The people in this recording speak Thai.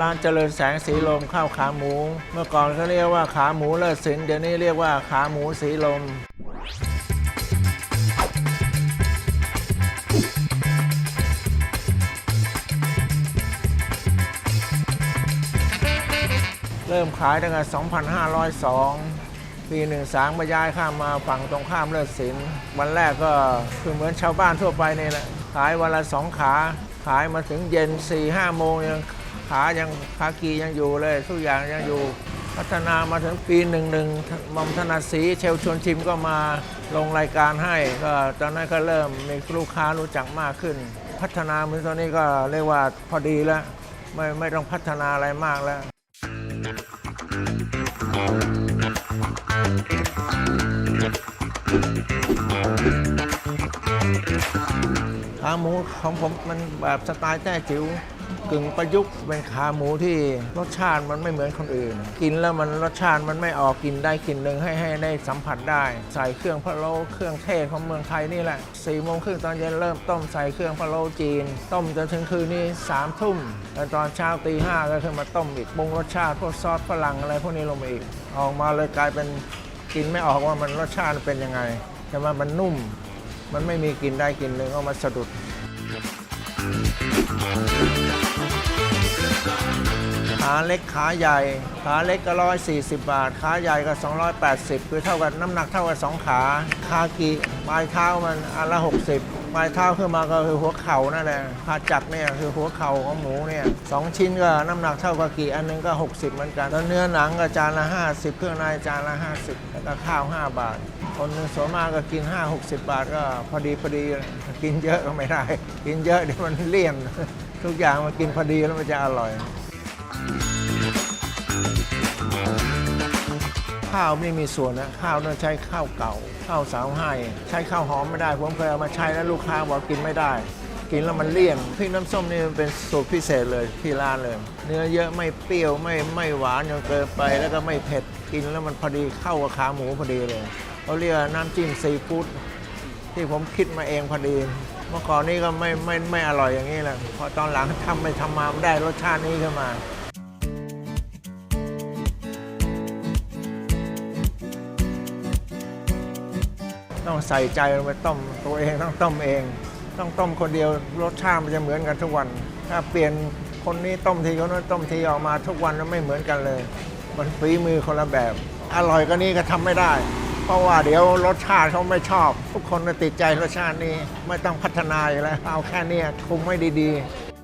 ร้านเจริญแสงสีลมข้าวขาหมู เมื่อก่อนเขาเรียกว่าขาหมูเลิศสินเดี๋ยวนี้เรียกว่าขาหมูสีลม เริ่มขายตั้งแต่ 2502 ปีหนึ่งสางมาย้ายข้ามมาฝั่งตรงข้ามเลิศสินวันแรกก็คือเหมือนชาวบ้านทั่วไปนี่แหละขายวันละสองขา ขายมาถึงเย็น4ี่ห้าโมงยัง ขายังขากียังอยู่เลยทุกอย่างยังอยู่ พัฒนามาถึงปีหนึ่งหนึ่งมอมธนาศรีเชลชวนชิมก็มาลงรายการให้ ก็ตอนนั้นก็เริ่มมีลูกค้ารู้จักมากขึ้น พัฒนาเหมือนตอนนี้ก็เรียกว่าพอดีแล้ว ไม่ไม่ต้องพัฒนาอะไรมากแล้วขาหมูของผมมันแบบสไตล์แต้จิ๋ว กึ่งประยุกต์เป็นขาหมูที่รสชาติมันไม่เหมือนคนอื่น กินแล้วมันรสชาติมันไม่ออกกินได้กลินหนึ่งให้ให้ได้สัมผัสได้ ใส่เครื่องพะโล้เครื่องเทศของเมืองไทยนี่แหละสี่โมงครึ่งตอนเย็นเริ่มต้มใส่เครื่องพะโล้จีน ต้มจนถึงคืนนี้สามทุ่มแล้วตอนเช้าตีห้าก็ขึ้นมาต้มอีกปรุงรสชาติพวกซอสฝรั่งอะไรพวกนี้ลงมาอีกออกมาเลยกลายเป็นกินไม่ออกว่ามันรสชาติเป็นยังไงแต่ว่ามันนุ่ม มันไม่มีกลินได้กลินหนึ่งเอามาสะดุด Thank you. ขาเล็กขาใหญ่ ขาเล็กก็ร้อยสี่สิบบาท ขาใหญ่ก็280คือเท่ากันน้ำหนักเท่ากันสองขาคากิปลายเท้ามันอันละ60ปลายเท้าขึ้นมาก็คือหัวเข่านั่นแหละขาจักเนี่ยคือหัวเข่าของหมูเนี่ยสองชิ้นก็น้ำหนักเท่ากับกี่อันหนึงก็ 60เหมือนกันแล้วเนื้อหนังก็จานละ 50 เครื่องในจานละ 50 แล้วก็ข้าว 5 บาท คนหนึงส่วนมากก็กิน 5 60 บาทก็พอดีพอดีกินเยอะก็ไม่ได้ กินเยอะเดี๋ยวมันเลี่ยน ทุกอย่างมันกินพอดีแล้วมันจะอร่อย ข้าวไม่มีส่วนนะข้าวต้องใช้ข้าวเก่า ข้าวสาวให้ใช้ข้าวหอมไม่ได้ ผมเคยเอามาใช้แล้วลูกค้าบอกกินไม่ได้ กินแล้วมันเลี่ยนพริกน้ำส้มนี่มันเป็นสูตรพิเศษเลยที่ร้านเลย เนื้อเยอะไม่เปรี้ยวไม่ไม่หวานจนเกินไป แล้วก็ไม่เผ็ดกินแล้วมันพอดีเข้ากับขาหมูพอดีเลยเขาเรียกน้ำจิ้มซีฟู้ดที่ผมคิดมาเองพอดี เมื่อก่อนนี้ก็ไม่ไม่ไม่อร่อยอย่างนี้แหละพอตอนหลังทำไปทำมามันได้รสชาตินี้ขึ้นมา ต้องใส่ใจลงไปต้มตัวเองต้องต้มเอง ต้องต้มคนเดียวรสชาติมันจะเหมือนกันทุกวัน ถ้าเปลี่ยนคนนี้ต้มทีคนนั้นต้มทีออกมาทุกวันแล้วไม่เหมือนกันเลย มันฝีมือคนละแบบ อร่อยก็นี้ก็ทำไม่ได้ เพราะว่าเดี๋ยวรสชาติเขาไม่ชอบ ทุกคนจะติดใจรสชาตินี้ไม่ต้องพัฒนาอยู่แล้วเอาแค่นี้คุมไม่ดีๆ